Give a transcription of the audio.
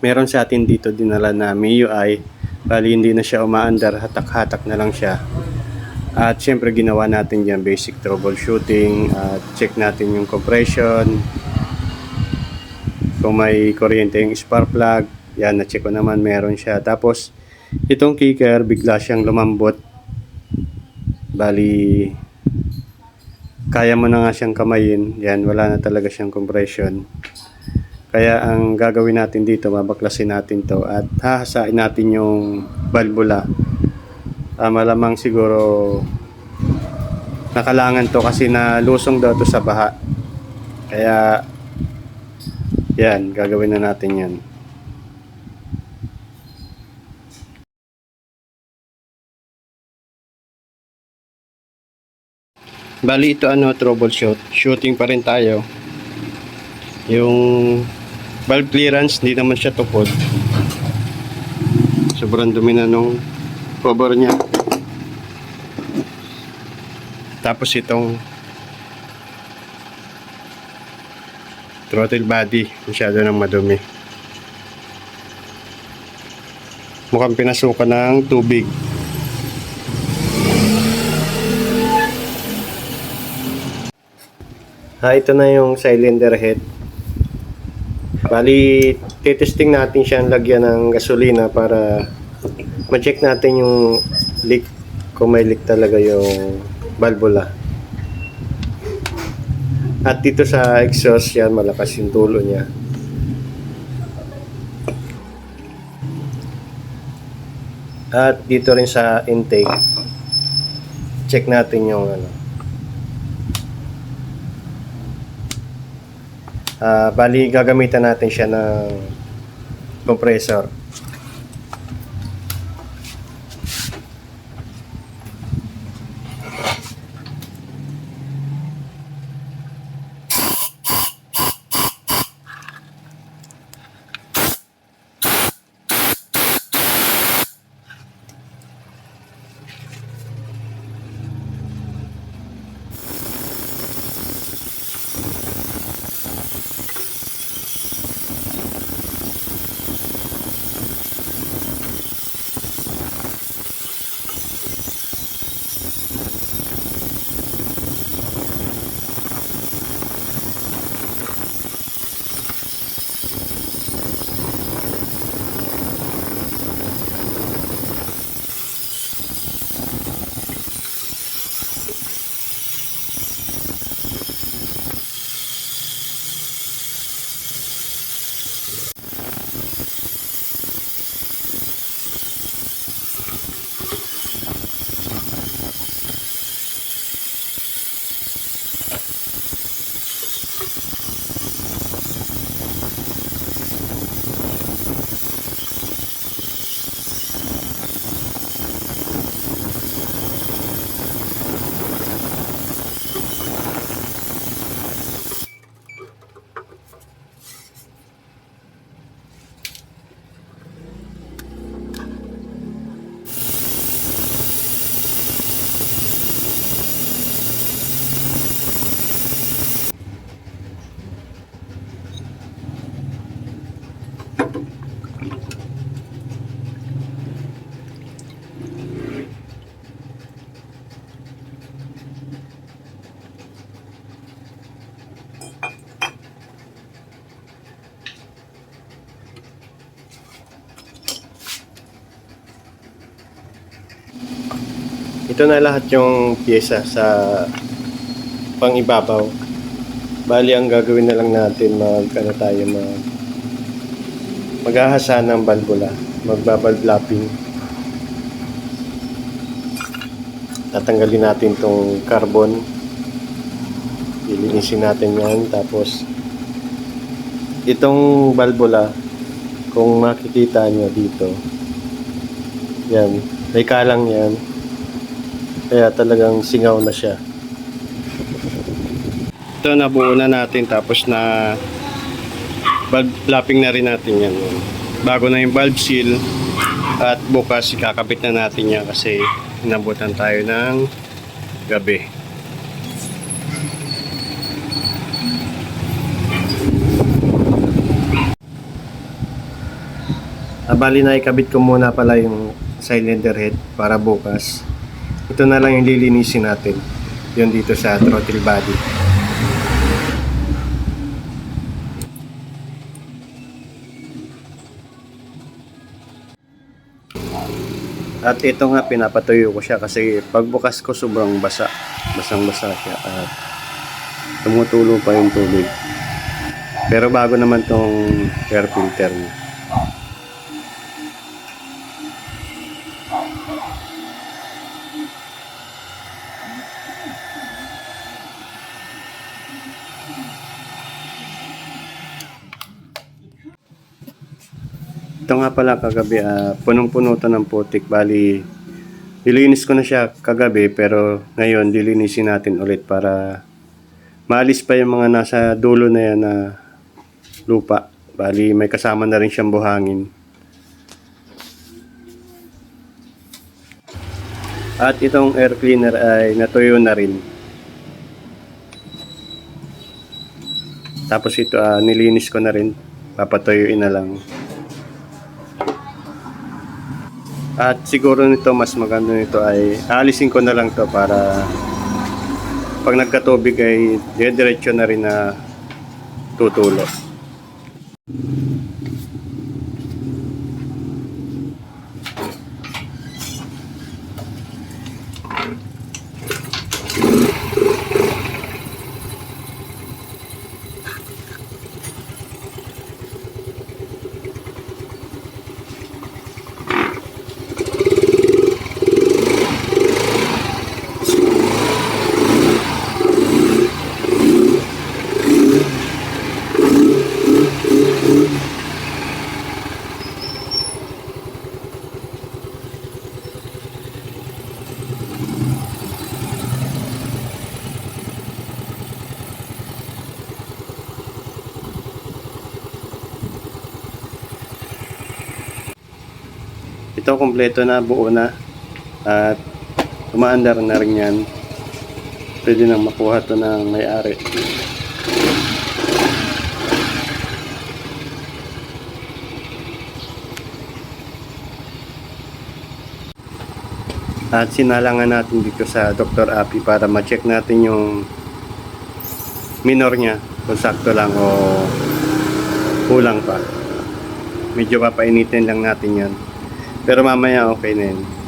meron sa atin dito dinala na MIUI. Bali hindi na siya umaandar, hatak-hatak na lang siya. At syempre ginawa natin yan basic troubleshooting at check natin yung compression. Kung may kuryente yung spark plug, yan na-check ko naman meron siya. Tapos itong kicker bigla siyang lumambot. Bali kaya mo na nga siyang kamayin. Yan, wala na talaga siyang compression. Kaya ang gagawin natin dito, babaklasin natin to at hahasain natin yung valvula. Ah, malamang siguro nakalangan to kasi na lusong daw to sa baha. Kaya yan, gagawin na natin yan. Bali ito ano, troubleshoot. Shooting pa rin tayo. Yung valve clearance, hindi naman siya tupod. Sobrang dumi na nung cover niya. Tapos itong throttle body, masyado nang madumi. Mukhang pinasukan ng tubig. Ha, ito na yung cylinder head. Bali, titesting natin siya lagyan ng gasolina para ma-check natin yung leak kung may leak talaga yung valvula. At dito sa exhaust yan, malakas yung tulo niya. At dito rin sa intake, check natin yung ano, Ah, bali gagamitan natin siya ng compressor. Ito na lahat yung pyesa sa pangibabaw. Bali, ang gagawin na lang natin, mag, ano tayo, mag, maghahasa ng valvula. Magbabalve lapping. Tatanggalin natin tong carbon. Ilinisin natin yan. Tapos, itong valvula, kung makikita nyo dito, yan, may kalang yan. Kaya talagang singaw na siya. Ito nabuo na natin tapos na valve flapping na rin natin yan. Bago na yung valve seal at bukas ikakabit na natin yan kasi inabutan tayo ng gabi. bali na ikabit ko muna pala yung cylinder head para bukas. Ito na lang yung lilinisin natin. Yun dito sa throttle body. At ito nga pinapatuyo ko siya kasi pagbukas ko sobrang basa. Basang basa siya at tumutulo pa yung tubig. Pero bago naman tong air filter niya. Ito nga pala kagabi, ah, punong-puno to ng putik. Bali, nilinis ko na siya kagabi pero ngayon dilinisin natin ulit para maalis pa yung mga nasa dulo na yan na lupa. Bali, may kasama na rin siyang buhangin. At itong air cleaner ay natuyo na rin. Tapos ito, ah, nilinis ko na rin. Papatuyuin na lang. At siguro nito mas maganda nito ay aalisin ko na lang to para pag nagkatubig ay diretso na rin na tutulo. Ito kompleto na, buo na. At umaandar na rin yan. Pwede nang makuha to ng may-ari. At sinalangan natin dito sa Dr. Api para ma-check natin yung minor niya kung sakto lang o kulang pa. Medyo papainitin lang natin yan. Pero mamaya okay na yun.